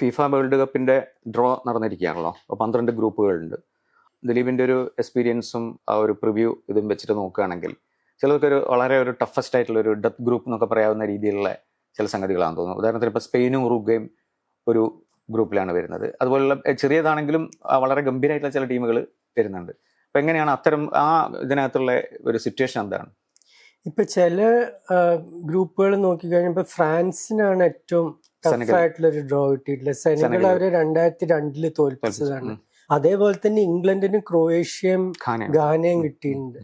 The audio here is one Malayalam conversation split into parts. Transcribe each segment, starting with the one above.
ഫിഫ വേൾഡ് കപ്പിന്റെ ഡ്രോ നടന്നിരിക്കുകയാണല്ലോ. അപ്പോൾ പന്ത്രണ്ട് ഗ്രൂപ്പുകളുണ്ട്. ദിലീപിന്റെ ഒരു എക്സ്പീരിയൻസും ആ ഒരു പ്രിവ്യൂ ഇതും വെച്ചിട്ട് നോക്കുകയാണെങ്കിൽ ചിലർക്കൊരു വളരെ ഒരു ടഫസ്റ്റ് ആയിട്ടുള്ള ഒരു ഡെത്ത് ഗ്രൂപ്പ് എന്നൊക്കെ പറയാവുന്ന രീതിയിലുള്ള ചില സംഗതികളാണെന്ന് തോന്നുന്നു. ഉദാഹരണത്തിന് ഇപ്പോൾ സ്പെയിനും ഉറുഗ്വയും ഒരു ഗ്രൂപ്പിലാണ് വരുന്നത്. അതുപോലുള്ള ചെറിയതാണെങ്കിലും വളരെ ഗംഭീരമായിട്ടുള്ള ചില ടീമുകൾ വരുന്നുണ്ട്. അപ്പൊ എങ്ങനെയാണ് അത്തരം ആ ഇതിനകത്തുള്ള ഒരു സിറ്റുവേഷൻ എന്താണ്? ഇപ്പൊ ചില ഗ്രൂപ്പുകൾ നോക്കിക്കഴിഞ്ഞപ്പോ ഫ്രാൻസിനാണ് ഏറ്റവും ടഫ് ആയിട്ടുള്ള ഒരു ഡ്രോ കിട്ടിയിട്ടില്ല. സെനഗൽ. അവർ രണ്ടായിരത്തി രണ്ടിൽ തോൽപ്പിച്ചതാണ്. അതേപോലെ തന്നെ ഇംഗ്ലണ്ടിനും ക്രൊയേഷ്യയും ഗാനയും കിട്ടിയിട്ടുണ്ട്.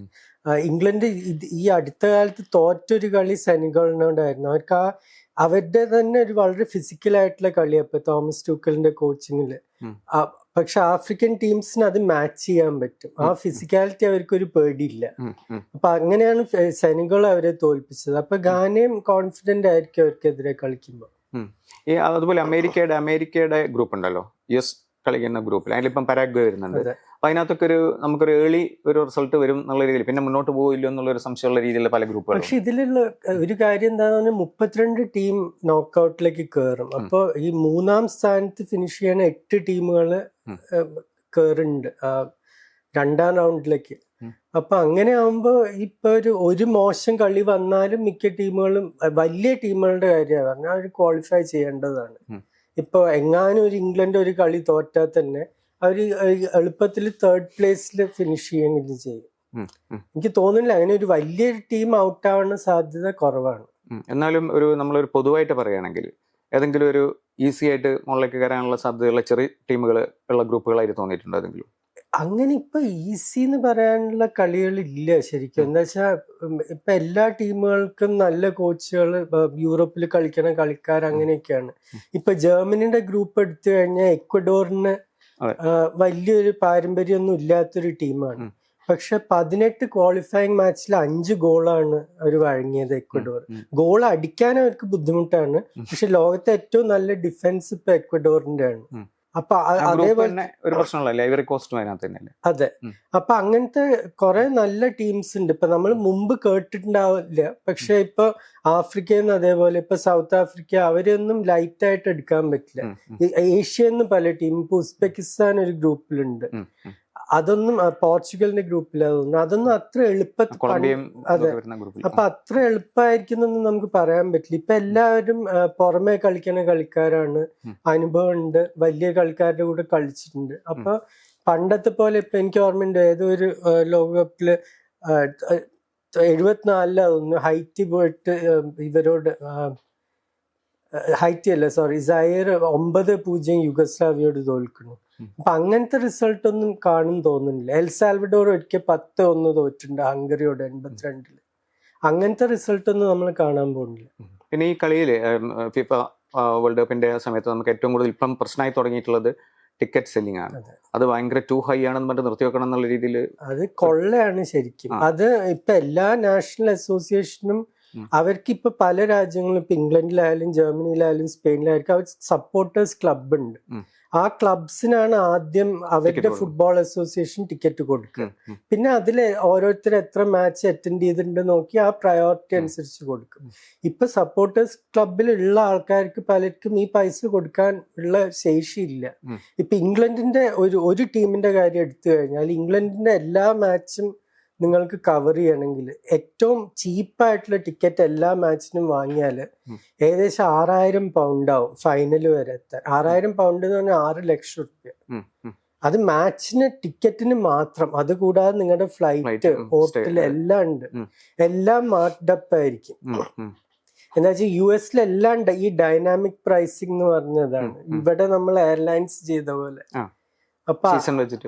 ഇംഗ്ലണ്ട് ഈ അടുത്ത കാലത്ത് തോറ്റൊരു കളി സെനഗളിനോടായിരുന്നു അവർക്ക് ആ അവരുടെ തന്നെ ഒരു വളരെ ഫിസിക്കൽ ആയിട്ടുള്ള കളിയപ്പൊ തോമസ് ടൂക്കലിന്റെ കോച്ചിങ്ങിൽ. പക്ഷെ ആഫ്രിക്കൻ ടീംസിന് അത് മാച്ച് ചെയ്യാൻ പറ്റും. ആ. ഫിസിക്കാലിറ്റി അവർക്കൊരു പേടിയില്ല. അപ്പൊ അങ്ങനെയാണ് സെനഗൾ അവരെ തോൽപ്പിച്ചത്. അപ്പൊ ഗാനയും കോൺഫിഡന്റ് ആയിരിക്കും അവർക്കെതിരെ കളിക്കുമ്പോൾ ഈ അതുപോലെ അമേരിക്കയുടെ അമേരിക്കയുടെ ഗ്രൂപ്പ് ഉണ്ടല്ലോ യു എസ് കളിക്കുന്ന ഗ്രൂപ്പിൽ അതിലിപ്പം പരാഗ്വേ വരുന്നുണ്ട്. അപ്പൊ അതിനകത്തൊക്കെ ഒരു നമുക്കൊരു ഏളി ഒരു റിസൾട്ട് വരും എന്നുള്ള രീതിയിൽ പിന്നെ മുന്നോട്ട് പോകില്ലോ എന്നുള്ള ഒരു സംശയമുള്ള രീതിയിലുള്ള പല ഗ്രൂപ്പുകൾ പക്ഷെ ഇതിലുള്ള ഒരു കാര്യം എന്താണെന്ന് പറഞ്ഞാൽ മുപ്പത്തിരണ്ട് ടീം നോക്കൗട്ടിലേക്ക് കയറും. അപ്പൊ ഈ മൂന്നാം സ്ഥാനത്ത് ഫിനിഷ് ചെയ്യണ എട്ട് ടീമുകൾ ഉം. കയറുന്നുണ്ട് രണ്ടാം റൗണ്ടിലേക്ക്. അപ്പൊ അങ്ങനെ ആവുമ്പോ ഇപ്പൊ ഒരു ഒരു മോശം കളി വന്നാലും മിക്ക ടീമുകളും വലിയ ടീമുകളുടെ കാര്യമാണ്. പറഞ്ഞാൽ അവർ ക്വാളിഫൈ ചെയ്യേണ്ടതാണ്. ഇപ്പൊ എങ്ങാനും ഒരു ഇംഗ്ലണ്ട് ഒരു കളി തോറ്റാൽ തന്നെ അവർ എളുപ്പത്തിൽ തേർഡ് പ്ലേസിൽ ഫിനിഷ് ചെയ്യുകയും ചെയ്യും. എനിക്ക് തോന്നുന്നില്ല. അങ്ങനെ ഒരു വലിയൊരു ടീം ഔട്ട് ആവാനുള്ള സാധ്യത കുറവാണ്. എന്നാലും ഒരു നമ്മളൊരു പൊതുവായിട്ട് പറയുകയാണെങ്കിൽ ഏതെങ്കിലും ഒരു ഈസി ആയിട്ട് മുകളിലേക്ക് കയറാനുള്ള സാധ്യതയുള്ള ചെറിയ ടീമുകൾ ഉള്ള ഗ്രൂപ്പുകളായിട്ട് തോന്നിയിട്ടുണ്ടോ ഏതെങ്കിലും? അങ്ങനെ ഇപ്പൊ ഈസി എന്ന് പറയാനുള്ള കളികൾ ഇല്ല ശരിക്കും എന്താ വെച്ചാൽ ഇപ്പൊ എല്ലാ ടീമുകൾക്കും നല്ല കോച്ചുകൾ യൂറോപ്പിൽ കളിക്കണ കളിക്കാർ അങ്ങനെയൊക്കെയാണ്. ഇപ്പൊ ജർമ്മനിയുടെ ഗ്രൂപ്പ് എടുത്തു കഴിഞ്ഞാൽ എക്വഡോറിന് വലിയൊരു പാരമ്പര്യമൊന്നും ഇല്ലാത്തൊരു ടീമാണ്. പക്ഷെ പതിനെട്ട് ക്വാളിഫയിങ് മാച്ചിൽ അഞ്ച് ഗോളാണ് അവർ വഴങ്ങിയത് എക്വഡോർ. ഗോൾ അടിക്കാൻ അവർക്ക് ബുദ്ധിമുട്ടാണ്. പക്ഷെ ലോകത്തെ ഏറ്റവും നല്ല ഡിഫൻസ് ഇപ്പൊ എക്വഡോറിന്റെ ആണ്. അപ്പൊ അ- അതേപോലെ ഒരു പ്രശ്നമുള്ളല്ലേ ഇവർ കോസ്റ്റും അതിനകത്ത് തന്നെയല്ലേ അതെ. അപ്പൊ അങ്ങനത്തെ കുറെ നല്ല ടീംസ് ഉണ്ട്. ഇപ്പൊ നമ്മൾ മുമ്പ് കേട്ടിട്ടുണ്ടാവില്ല. പക്ഷെ ഇപ്പൊ ആഫ്രിക്കയിൽ നിന്ന് അതേപോലെ ഇപ്പൊ സൗത്ത് ആഫ്രിക്ക അവരൊന്നും ലൈറ്റ് ആയിട്ട് എടുക്കാൻ പറ്റില്ല. ഏഷ്യയിൽ നിന്ന് പല ടീം ഇപ്പൊ ഉസ്ബെക്കിസ്ഥാൻ ഒരു ഗ്രൂപ്പിലുണ്ട്. അതൊന്നും പോർച്ചുഗലിന്റെ ഗ്രൂപ്പിലാണ് അതൊന്നും അതൊന്നും അത്ര എളുപ്പത്തിൽ അതെ. അപ്പൊ അത്ര എളുപ്പമായിരിക്കുന്നൊന്നും നമുക്ക് പറയാൻ പറ്റില്ല. ഇപ്പൊ എല്ലാവരും പുറമേ കളിക്കുന്ന കളിക്കാരാണ്. അനുഭവമുണ്ട്. വലിയ കളിക്കാരുടെ കൂടെ കളിച്ചിട്ടുണ്ട്. അപ്പൊ പണ്ടത്തെ പോലെ ഇപ്പൊ എനിക്ക് ഓർമ്മയുണ്ട്. ഏതോ ഒരു ലോകകപ്പിൽ ആ, ഹൈറ്റ് എഴുപത്തിനാലിലാ തോന്നുന്നു ഹൈറ്റി പോയിട്ട് ഇവരോട് ഹൈറ്റി അല്ല സോറി സയർ ഒമ്പത് പൂജ്യം യുഗസ്ലാവിയോട് തോൽക്കുന്നു. അപ്പൊ അങ്ങനത്തെ റിസൾട്ട് ഒന്നും കാണും തോന്നുന്നില്ല. എൽ സാൽവഡോർ ഒരിക്കൽ പത്ത് ഒന്ന് തോറ്റിട്ടുണ്ട് ഹംഗറിയോട് എൺപത്തിരണ്ടിൽ. അങ്ങനത്തെ റിസൾട്ട് ഒന്നും നമ്മൾ കാണാൻ പോകുന്നില്ല. പിന്നെ ഈ കളിയിൽ ഫിഫ വേൾഡ് കപ്പിന്റെ സമയത്ത് നമുക്ക് ഏറ്റവും കൂടുതൽ ഇപ്പം പ്രശ്നമായി തുടങ്ങിയിട്ടുള്ളത് ടിക്കറ്റ് സെല്ലിംഗ് ആണ്. അത്. ഭയങ്കര ടു ഹൈ ആണെന്ന് പറഞ്ഞിട്ട് നിർത്തി വെക്കണം എന്നുള്ള രീതിയിൽ അത് കൊള്ളയാണ് ശരിക്കും. അത് ഇപ്പൊ എല്ലാ നാഷണൽ അസോസിയേഷനും. അവർക്ക് ഇപ്പൊ പല രാജ്യങ്ങളും ഇപ്പൊ ഇംഗ്ലണ്ടിലായാലും ജർമ്മനിയിലായാലും സ്പെയിനിലായാലും അവർ സപ്പോർട്ടേഴ്സ് ക്ലബ് ഉണ്ട് ആ ക്ലബ്സിനാണ് ആദ്യം അവരുടെ ഫുട്ബോൾ അസോസിയേഷൻ ടിക്കറ്റ് കൊടുക്കുക. പിന്നെ അതിൽ ഓരോരുത്തർ എത്ര മാച്ച് അറ്റൻഡ് ചെയ്തിട്ടുണ്ട് നോക്കി ആ പ്രയോറിറ്റി അനുസരിച്ച് കൊടുക്കും. ഇപ്പൊ സപ്പോർട്ടേഴ്സ് ക്ലബിലുള്ള ആൾക്കാർക്ക് പലർക്കും ഈ പൈസ കൊടുക്കാൻ ഉള്ള ശേഷിയില്ല. ഇപ്പൊ ഇംഗ്ലണ്ടിന്റെ ഒരു ഒരു ടീമിന്റെ കാര്യം എടുത്തു കഴിഞ്ഞാൽ ഇംഗ്ലണ്ടിന്റെ എല്ലാ മാച്ചും നിങ്ങൾക്ക് കവർ ചെയ്യണമെങ്കിൽ ഏറ്റവും ചീപ്പായിട്ടുള്ള ടിക്കറ്റ് എല്ലാ മാച്ചിനും വാങ്ങിയാൽ ഏകദേശം ആറായിരം പൗണ്ട് ആവും ഫൈനൽ വരെ എത്താൻ. ആറായിരം പൗണ്ട് എന്ന് പറഞ്ഞാൽ ആറ് ലക്ഷം റുപ്യ അത് മാച്ചിന് ടിക്കറ്റിന് മാത്രം. അത് കൂടാതെ നിങ്ങളുടെ ഫ്ലൈറ്റ് ഹോട്ടൽ എല്ലാം ഉണ്ട്. എല്ലാം മാർഡപ്പ് ആയിരിക്കും. എന്താ വെച്ചാൽ യു എസിലെല്ലാം ഈ ഡൈനാമിക് പ്രൈസിംഗ് എന്ന് പറഞ്ഞതാണ്. ഇവിടെ നമ്മൾ എയർലൈൻസ് ചെയ്ത പോലെ. അപ്പൊ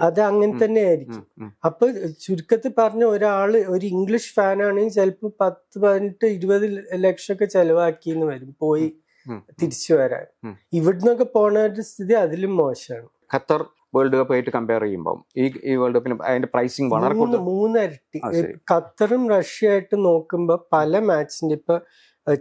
അത് അങ്ങനെ തന്നെ ആയിരിക്കും. അപ്പൊ ചുരുക്കത്തിൽ പറഞ്ഞ ഒരാൾ ഒരു ഇംഗ്ലീഷ് ഫാൻ ആണെങ്കിൽ ചിലപ്പോ പത്ത് പതിനെട്ട് ഇരുപത് ലക്ഷമൊക്കെ ചെലവാക്കിന്ന് വരും പോയി തിരിച്ചു വരാൻ. ഇവിടുന്നൊക്കെ ഇവിടുന്നൊക്കെ പോണവരുടെ സ്ഥിതി അതിലും മോശമാണ്. ഖത്തർ വേൾഡ് കപ്പ് ആയിട്ട് കമ്പയർ ചെയ്യുമ്പോൾ ഈ ഈ വേൾഡ് കപ്പിന് അതിന്റെ പ്രൈസിങ് വളരെ കൂടുതൽ. മൂന്നരട്ടി. ഖത്തറും റഷ്യ ആയിട്ട് നോക്കുമ്പോ പല മാച്ചിന്റെ ഇപ്പൊ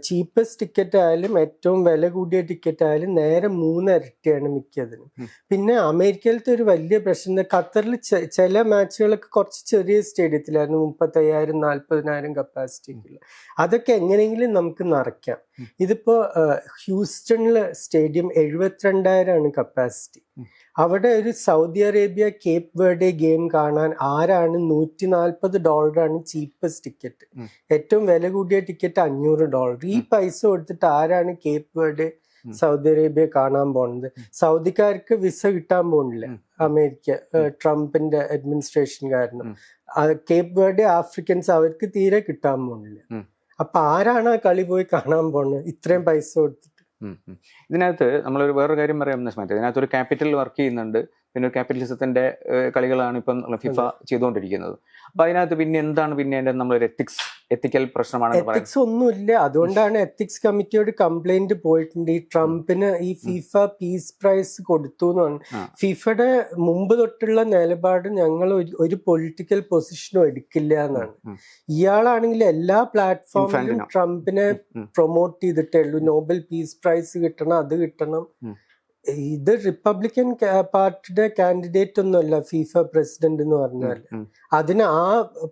ചീപ്പസ്റ്റ് ടിക്കറ്റ് ആയാലും ഏറ്റവും വില കൂടിയ ടിക്കറ്റ് ആയാലും നേരെ മൂന്നിരട്ടിയാണ് മിക്കതിനും. പിന്നെ അമേരിക്കയിലത്തെ ഒരു വലിയ പ്രശ്നം ഖത്തറിൽ ചില മാച്ചുകളൊക്കെ കുറച്ച് ചെറിയ സ്റ്റേഡിയത്തിലായിരുന്നു മുപ്പത്തയ്യായിരം നാല്പതിനായിരം കപ്പാസിറ്റി അതൊക്കെ എങ്ങനെയെങ്കിലും നമുക്ക് നിറയ്ക്കാം. ഇതിപ്പോ ഹ്യൂസ്റ്റണിലെ സ്റ്റേഡിയം എഴുപത്തിരണ്ടായിരമാണ് കപ്പാസിറ്റി. അവിടെ ഒരു Saudi Arabia Cape Verde game കാണാൻ ആരാണ് നൂറ്റി നാൽപ്പത് ഡോളറാണ് ചീപ്പസ്റ്റ് ടിക്കറ്റ്. ഏറ്റവും വില കൂടിയ ടിക്കറ്റ് അഞ്ഞൂറ് ഡോളർ. ഈ പൈസ കൊടുത്തിട്ട് ആരാണ് കേപ്പ് വേർഡെ സൗദി അറേബ്യ കാണാൻ പോണത്? സൗദിക്കാർക്ക് വിസ കിട്ടാൻ പോണില്ല. അമേരിക്ക ട്രംപിന്റെ അഡ്മിനിസ്ട്രേഷൻ കാരണം. കേപ്പ് വേർഡെ ആഫ്രിക്കൻസ് അവർക്ക് തീരെ കിട്ടാൻ ഉം. അപ്പൊ ആരാണ് ആ കളി പോയി കാണാൻ പോകുന്നത് ഇത്രയും പൈസ കൊടുത്തിട്ട്. ഇതിനകത്ത് നമ്മളൊരു വേറൊരു കാര്യം പറയാമെന്ന് സമയത്ത് ഇതിനകത്ത് ഒരു ക്യാപിറ്റൽ വർക്ക് ചെയ്യുന്നുണ്ട്. പിന്നെ ക്യാപിറ്റലിസത്തിന്റെ കളികളാണ് ഇപ്പം ഫിഫ ചെയ്തുകൊണ്ടിരിക്കുന്നത്. അപ്പൊ അതിനകത്ത് പിന്നെ എന്താണ് പിന്നെ അതിന്റെ നമ്മളൊരു എത്തിക്സ് എത്തിക്കൽ പ്രശ്നമാണ് എത്തിക്സ് ഒന്നുമില്ല. അതുകൊണ്ടാണ് എത്തിക്സ് കമ്മിറ്റിയോട് കംപ്ലൈന്റ് പോയിട്ടുണ്ട്. ഈ ട്രംപിന് ഈ ഫിഫ പീസ് പ്രൈസ് കൊടുത്തു എന്നാണ് ഫിഫയുടെ മുമ്പ് തൊട്ടുള്ള നിലപാട് ഞങ്ങൾ ഒരു- പൊളിറ്റിക്കൽ പൊസിഷനും എടുക്കില്ല എന്നാണ്. ഇയാളാണെങ്കിൽ എല്ലാ പ്ലാറ്റ്ഫോമിലും ട്രംപിനെ. പ്രൊമോട്ട് ചെയ്തിട്ടേ ഉള്ളൂ. നോബൽ പീസ് പ്രൈസ് കിട്ടണം അത് കിട്ടണം. ഇത് റിപ്പബ്ലിക്കൻ പാർട്ടിയുടെ കാൻഡിഡേറ്റ് ഒന്നുമല്ല ഫിഫ പ്രസിഡന്റ് എന്ന് പറഞ്ഞാൽ. അതിന് ആ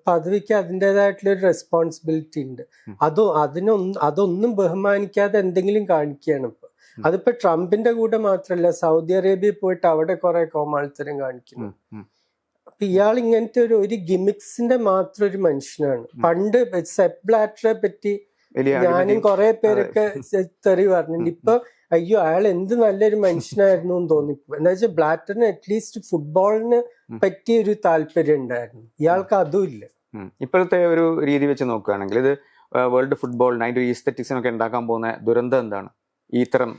പദവിക്ക് അതിന്റെതായിട്ടുള്ള ഒരു റെസ്പോൺസിബിലിറ്റി ഉണ്ട്. അതോ അതിനൊന്നും അതൊന്നും ബഹുമാനിക്കാതെ എന്തെങ്കിലും കാണിക്കുകയാണ് ഇപ്പൊ. അതിപ്പോ ട്രംപിന്റെ കൂടെ മാത്രമല്ല സൗദി അറേബ്യയിൽ പോയിട്ട് അവിടെ കുറെ കോമാളിത്തരം കാണിക്കുന്നു. അപ്പൊ ഇയാൾ ഇങ്ങനത്തെ ഒരു ഒരു ഗിമിക്സിന്റെ മാത്രം ഒരു മനുഷ്യനാണ്. പണ്ട് സെപ്ലാറ്ററെ പറ്റി ഞാനും കുറെ പേരൊക്കെ തെറി പറഞ്ഞിട്ടുണ്ട്. ഇപ്പൊ അയ്യോ അയാൾ എന്ത് നല്ലൊരു മനുഷ്യനായിരുന്നു എന്ന് തോന്നി. എന്താ വെച്ചാൽ ബ്ലാറ്ററിന് അറ്റ്ലീസ്റ്റ് ഫുട്ബോളിന്. പറ്റിയ ഒരു താല്പര്യം ഉണ്ടായിരുന്നു. ഇയാൾക്ക് അതും ഇല്ല. ഇപ്പോഴത്തെ ഒരു രീതി വെച്ച് നോക്കുകയാണെങ്കിൽ ഇത് വേൾഡ് ഫുട്ബോളിന് അതിന്റെ ഈസ്തറ്റിക്സിനൊക്കെ ഉണ്ടാക്കാൻ പോകുന്ന ദുരന്തം എന്താണ്? ഇത്തരം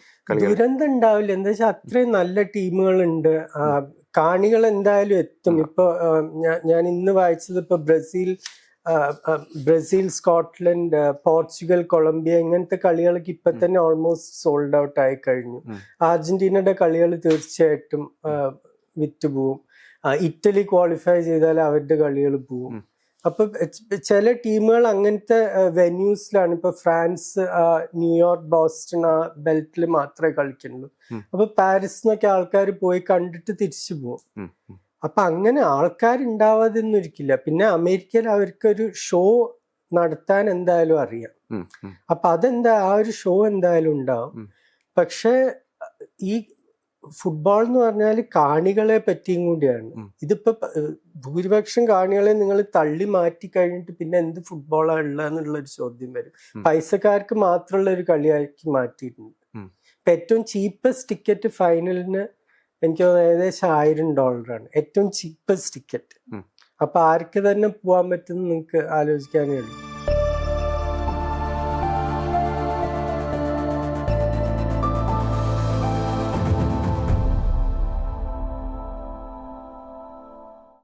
ദുരന്തം ഉണ്ടാവില്ല. എന്താ വെച്ചാൽ അത്രയും നല്ല ടീമുകളുണ്ട്. ഉണ്ട് കാണികൾ എന്തായാലും എത്തും. ഇപ്പൊ ഞാൻ ഇന്ന് വായിച്ചത് ഇപ്പൊ Brazil Brazil Scotland Portugal Colombia ഇങ്ങനത്തെ കളികളൊക്കെ ഇപ്പൊ തന്നെ ഓൾമോസ്റ്റ് സോൾഡ് ഔട്ട് ആയി കഴിഞ്ഞു. അർജന്റീനയുടെ കളികൾ തീർച്ചയായിട്ടും വിറ്റ് വിറ്റുപോകും ആ, ഇറ്റലി ക്വാളിഫൈ ചെയ്താൽ അവരുടെ കളികൾ പോവും. അപ്പൊ ചില ടീമുകൾ അങ്ങനത്തെ വെന്യൂസിലാണ് ഇപ്പൊ ഫ്രാൻസ് ന്യൂയോർക്ക് ബോസ്റ്റൺ ആ ബെൽറ്റിൽ മാത്രമേ കളിക്കുന്നുള്ളൂ. അപ്പൊ പാരീസ് നിന്നൊക്കെ ആൾക്കാർ പോയി കണ്ടിട്ട് തിരിച്ചു പോകും. അപ്പൊ അങ്ങനെ ആൾക്കാരുണ്ടാവാതെയൊന്നും ഇരിക്കില്ല പിന്നെ അമേരിക്കയിൽ അവർക്കൊരു ഷോ നടത്താൻ എന്തായാലും അറിയാം. അപ്പൊ അതെന്താ ആ ഒരു ഷോ എന്തായാലും ഉണ്ടാവും. പക്ഷെ ഈ ഫുട്ബോൾ എന്ന് പറഞ്ഞാൽ കാണികളെ പറ്റിയും കൂടിയാണ്. ഇതിപ്പോ ഭൂരിപക്ഷം കാണികളെ നിങ്ങൾ തള്ളി മാറ്റി കഴിഞ്ഞിട്ട് പിന്നെ എന്ത് ഫുട്ബോളാ ഉള്ളതെന്നുള്ള ഒരു ചോദ്യം വരും. പൈസക്കാർക്ക് മാത്രമുള്ള ഒരു കളിയാക്കി മാറ്റിയിട്ടുണ്ട്. ഏറ്റവും ചീപ്പസ്റ്റ് ടിക്കറ്റ് ഫൈനലിന് എനിക്ക് ഏകദേശം ആയിരം ഡോളറാണ് ഏറ്റവും ചീപ്പസ്റ്റ് ടിക്കറ്റ്. അപ്പൊ ആർക്ക് തന്നെ പോകാൻ പറ്റും നിങ്ങൾക്ക് ആലോചിക്കാനേ ഉള്ളൂ.